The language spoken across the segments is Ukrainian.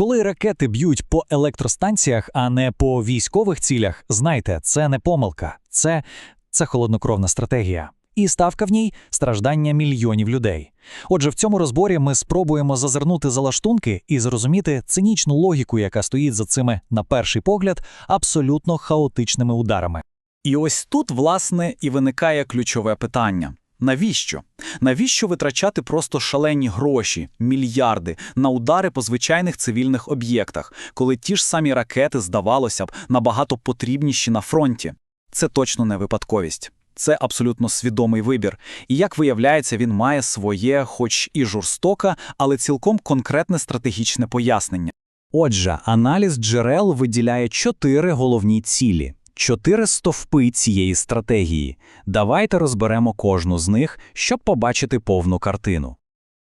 Коли ракети б'ють по електростанціях, а не по військових цілях, знайте, це не помилка, це, це холоднокровна стратегія. І ставка в ній страждання мільйонів людей. Отже, в цьому розборі ми спробуємо зазирнути за лаштунки і зрозуміти цинічну логіку, яка стоїть за цими, на перший погляд, абсолютно хаотичними ударами. І ось тут, власне, і виникає ключове питання. Навіщо? Навіщо витрачати просто шалені гроші, мільярди на удари по звичайних цивільних об'єктах, коли ті ж самі ракети, здавалося б, набагато потрібніші на фронті? Це точно не випадковість. Це абсолютно свідомий вибір. І як виявляється, він має своє, хоч і жорстоке, але цілком конкретне стратегічне пояснення. Отже, аналіз джерел виділяє чотири головні цілі, чотири стовпи цієї стратегії. Давайте розберемо кожну з них, щоб побачити повну картину.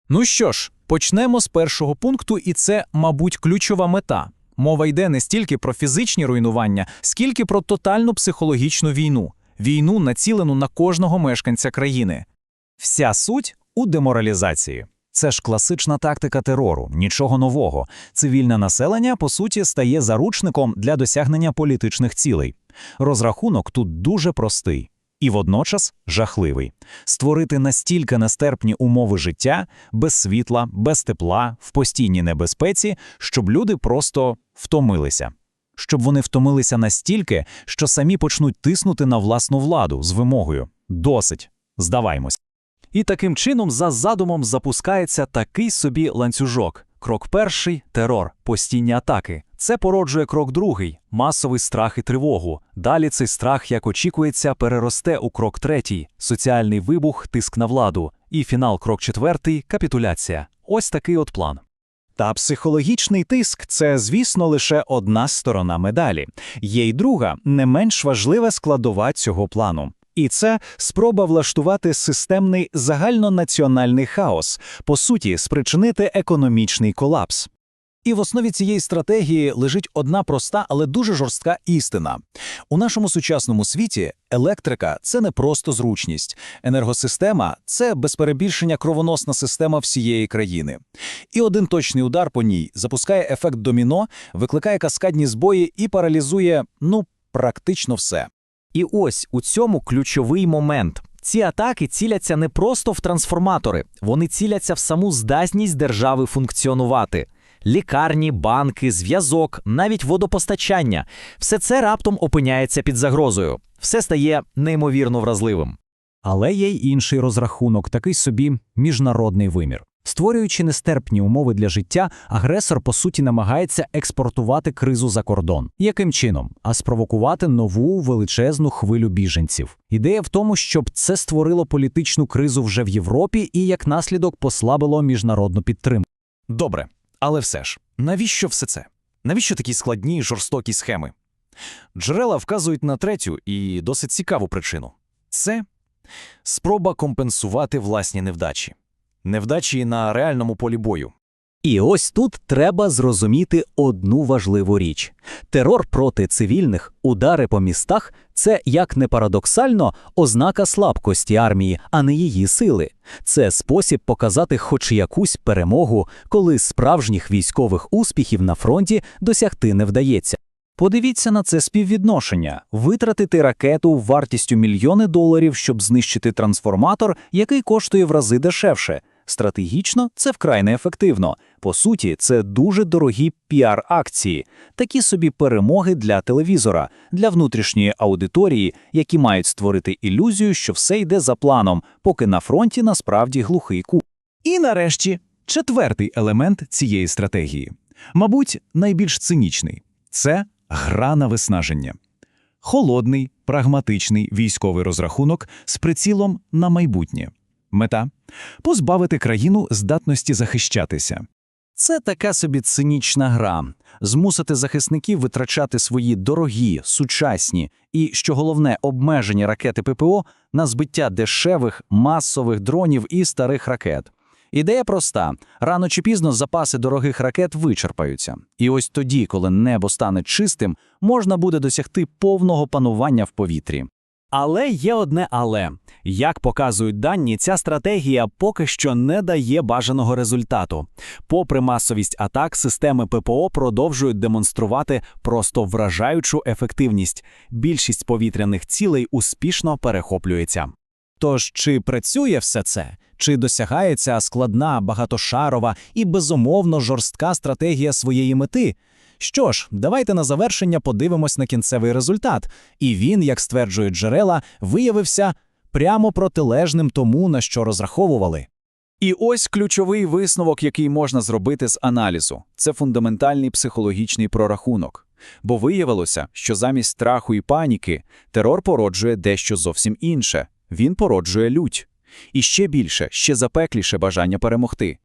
Ну що ж, почнемо з першого пункту, і це, мабуть, ключова мета. Мова йде не стільки про фізичні руйнування, скільки про тотальну психологічну війну, війну, націлену на кожного мешканця країни. Вся суть у деморалізації. Це ж класична тактика терору, нічого нового. Цивільне населення, по суті, стає заручником для досягнення політичних цілей. Розрахунок тут дуже простий і водночас жахливий: створити настільки нестерпні умови життя без світла, без тепла, в постійній небезпеці, щоб люди просто втомилися. Щоб вони втомилися настільки, що самі почнуть тиснути на власну владу з вимогою досить, здаваймось. І таким чином, за задумом, запускається такий собі ланцюжок. Крок перший терор, постійні атаки. Це породжує крок другий масовий страх і тривогу. Далі цей страх, як очікується, переросте у крок третій соціальний вибух, тиск на владу. І фінал, крок четвертий капітуляція. Ось такий от план. Та психологічний тиск це, звісно, лише одна сторона медалі. Є й друга, не менш важлива складова цього плану. І це спроба влаштувати системний загальнонаціональний хаос, по суті, спричинити економічний колапс. І в основі цієї стратегії лежить одна проста, але дуже жорстка істина. У нашому сучасному світі електрика це не просто зручність. Енергосистема це без перебільшення кровоносна система всієї країни. І один точний удар по ній запускає ефект доміно, викликає каскадні збої і паралізує, ну, практично все. І ось у цьому ключовий момент. Ці атаки ціляться не просто в трансформатори, вони ціляться в саму здатність держави функціонувати. Лікарні, банки, зв'язок, навіть водопостачання все це раптом опиняється під загрозою, все стає неймовірно вразливим. Але є й інший розрахунок, такий собі міжнародний вимір. Створюючи нестерпні умови для життя, агресор по суті намагається експортувати кризу за кордон. Яким чином? А спровокувати нову величезну хвилю біженців. Ідея в тому, щоб це створило політичну кризу вже в Європі і як наслідок послабило міжнародну підтримку. Добре, але все ж, навіщо все це? Навіщо такі складні жорстокі схеми? Джерела вказують на третю і досить цікаву причину це спроба компенсувати власні невдачі, невдачі на реальному полі бою. І ось тут треба зрозуміти одну важливу річ: терор проти цивільних, удари по містах це, як не парадоксально, ознака слабкості армії, а не її сили. Це спосіб показати хоч якусь перемогу, коли справжніх військових успіхів на фронті досягти не вдається. Подивіться на це співвідношення: витратити ракету вартістю мільйони доларів, щоб знищити трансформатор, який коштує в рази дешевше. Стратегічно це вкрай неефективно. По суті, це дуже дорогі піар-акції, такі собі перемоги для телевізора, для внутрішньої аудиторії, які мають створити ілюзію, що все йде за планом, поки на фронті насправді глухий ку. І нарешті четвертий елемент цієї стратегії, мабуть, найбільш цинічний це гра на виснаження. Холодний, прагматичний військовий розрахунок з прицілом на майбутнє. Мета позбавити країну здатності захищатися. Це така собі цинічна гра, змусити захисників витрачати свої дорогі, сучасні і, що головне, обмежені ракети ППО на збиття дешевих масових дронів і старих ракет. Ідея проста: рано чи пізно запаси дорогих ракет вичерпаються. І ось тоді, коли небо стане чистим, можна буде досягти повного панування в повітрі. Але є одне але. Як показують дані, ця стратегія поки що не дає бажаного результату. Попри масовість атак, системи ППО продовжують демонструвати просто вражаючу ефективність. Більшість повітряних цілей успішно перехоплюється. Тож, чи працює все це? Чи досягається складна, багатошарова і безумовно жорстка стратегія своєї мети? Що ж, давайте на завершення подивимось на кінцевий результат. І він, як стверджують джерела, виявився прямо протилежним тому, на що розраховували. І ось ключовий висновок, який можна зробити з аналізу. Це фундаментальний психологічний прорахунок. Бо виявилося, що замість страху і паніки терор породжує дещо зовсім інше. Він породжує лють. І ще більше, ще запекліше бажання перемогти.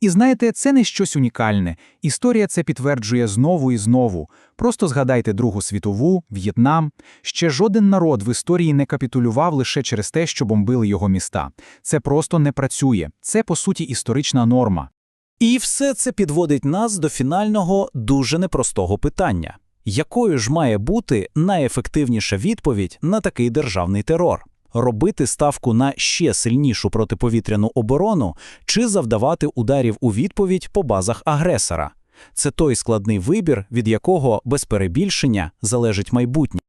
І знаєте, це не щось унікальне. Історія це підтверджує знову і знову. Просто згадайте Другу світову, В'єтнам. Ще жоден народ в історії не капітулював лише через те, що бомбили його міста. Це просто не працює. Це, по суті, історична норма. І все це підводить нас до фінального дуже непростого питання: якою ж має бути найефективніша відповідь на такий державний терор? Робити ставку на ще сильнішу протиповітряну оборону чи завдавати ударів у відповідь по базах агресора? Це той складний вибір, від якого без перебільшення залежить майбутнє.